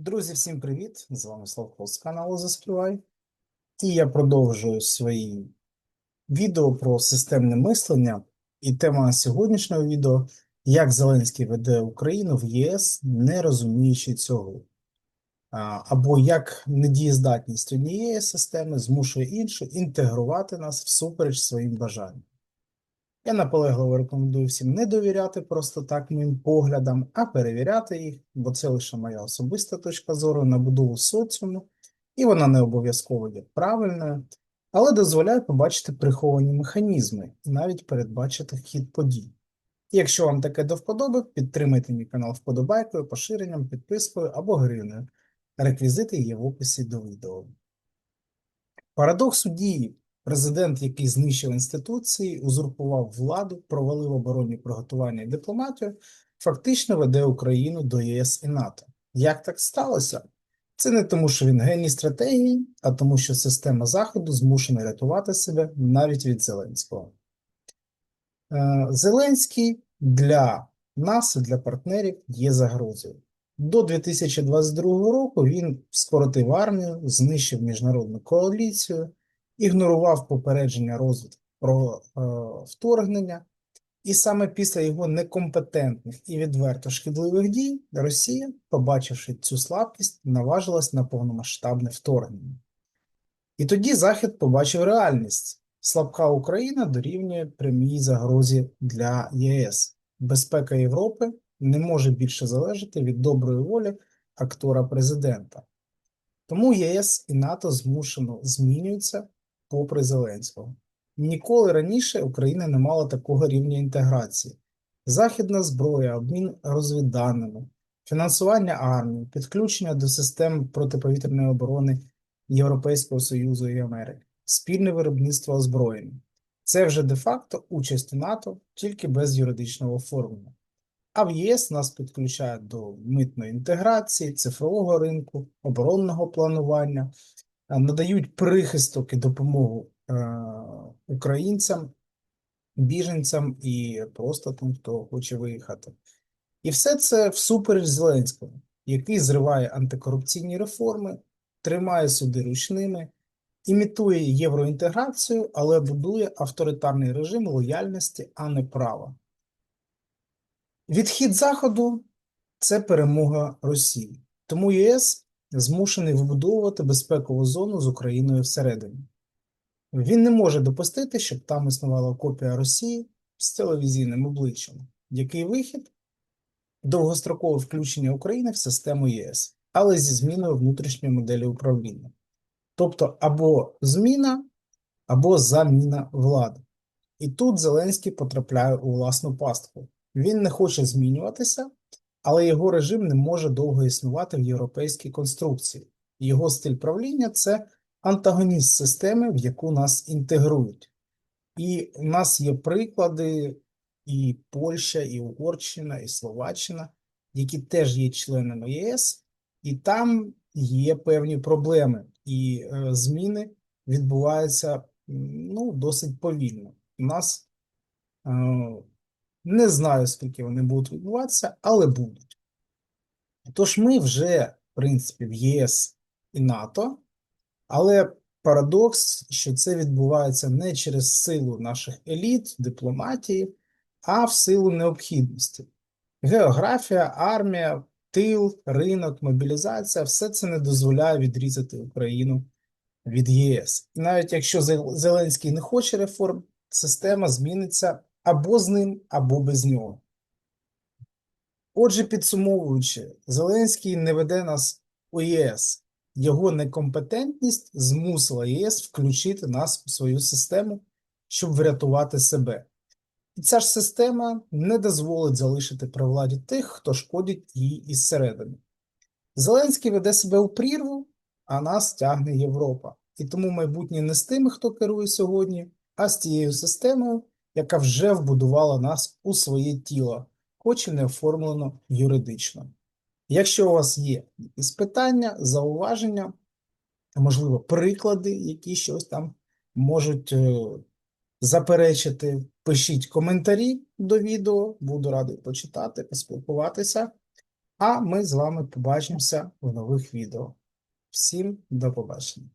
Друзі, всім привіт! З вами Славко з каналу Заспівай. І я продовжую свої відео про системне мислення. І тема сьогоднішнього відео як Зеленський веде Україну в ЄС, не розуміючи цього. Або як недієздатність однієї системи змушує іншу інтегрувати нас всупереч своїм бажанням. Я наполегливо рекомендую всім не довіряти просто так моїм поглядам, а перевіряти їх, бо це лише моя особиста точка зору на будову соціуму, і вона не обов'язково є правильною, але дозволяє побачити приховані механізми і навіть передбачити хід подій. Якщо вам таке до вподоби, підтримайте мій канал вподобайкою, поширенням, підпискою або гривнею. Реквізити є в описі до відео. Парадокс у дії. Президент, який знищив інституції, узурпував владу, провалив оборонні приготування і дипломатію, фактично веде Україну до ЄС і НАТО. Як так сталося? Це не тому, що він геній стратегії, а тому, що система Заходу змушена рятувати себе навіть від Зеленського. Е, Зеленський для нас для партнерів є загрозою. До 2022 року він скоротив армію, знищив міжнародну коаліцію ігнорував попередження розвитку про е, вторгнення, і саме після його некомпетентних і відверто шкідливих дій Росія, побачивши цю слабкість, наважилась на повномасштабне вторгнення. І тоді Захід побачив реальність: слабка Україна дорівнює прямій загрозі для ЄС. Безпека Європи не може більше залежати від доброї волі актора президента. Тому ЄС і НАТО змушено змінюються попри Зеленського. Ніколи раніше Україна не мала такого рівня інтеграції. Західна зброя, обмін розвідданими, фінансування армії, підключення до систем протиповітряної оборони Європейського Союзу і Америки, спільне виробництво озброєння. Це вже де-факто участь у НАТО тільки без юридичного оформлення. А в ЄС нас підключають до митної інтеграції, цифрового ринку, оборонного планування, надають прихисток і допомогу е, українцям, біженцям і просто тим, хто хоче виїхати. І все це всупереч Зеленського, який зриває антикорупційні реформи, тримає суди ручними, імітує євроінтеграцію, але будує авторитарний режим лояльності, а не права. Відхід Заходу це перемога Росії. Тому ЄС змушений вибудовувати безпекову зону з Україною всередині. Він не може допустити, щоб там існувала копія Росії з телевізійним обличчям, який вихід довгострокове включення України в систему ЄС, але зі зміною внутрішньої моделі управління. Тобто або зміна, або заміна влади. І тут Зеленський потрапляє у власну пастку. Він не хоче змінюватися, але його режим не може довго існувати в європейській конструкції. Його стиль правління це антагоніст системи, в яку нас інтегрують. І у нас є приклади і Польща, і Угорщина, і Словаччина, які теж є членами ЄС, і там є певні проблеми, і е, зміни відбуваються ну, досить повільно. У нас е, не знаю, скільки вони будуть відбуватися, але будуть. Тож ми вже, в принципі, в ЄС і НАТО, але парадокс, що це відбувається не через силу наших еліт, дипломатії, а в силу необхідності. Географія, армія, тил, ринок, мобілізація все це не дозволяє відрізати Україну від ЄС. І навіть якщо Зеленський не хоче реформ, система зміниться або з ним, або без нього. Отже, підсумовуючи, Зеленський не веде нас у ЄС. Його некомпетентність змусила ЄС включити нас у свою систему, щоб врятувати себе. І ця ж система не дозволить залишити при владі тих, хто шкодить їй із середини. Зеленський веде себе у прірву, а нас тягне Європа. І тому майбутнє не з тими, хто керує сьогодні, а з тією системою, яка вже вбудувала нас у своє тіло, хоч і не оформлено юридично. Якщо у вас є якісь питання, зауваження, можливо, приклади, які щось там можуть е, заперечити, пишіть коментарі до відео, буду радий почитати, поспілкуватися. А ми з вами побачимося в нових відео. Всім до побачення!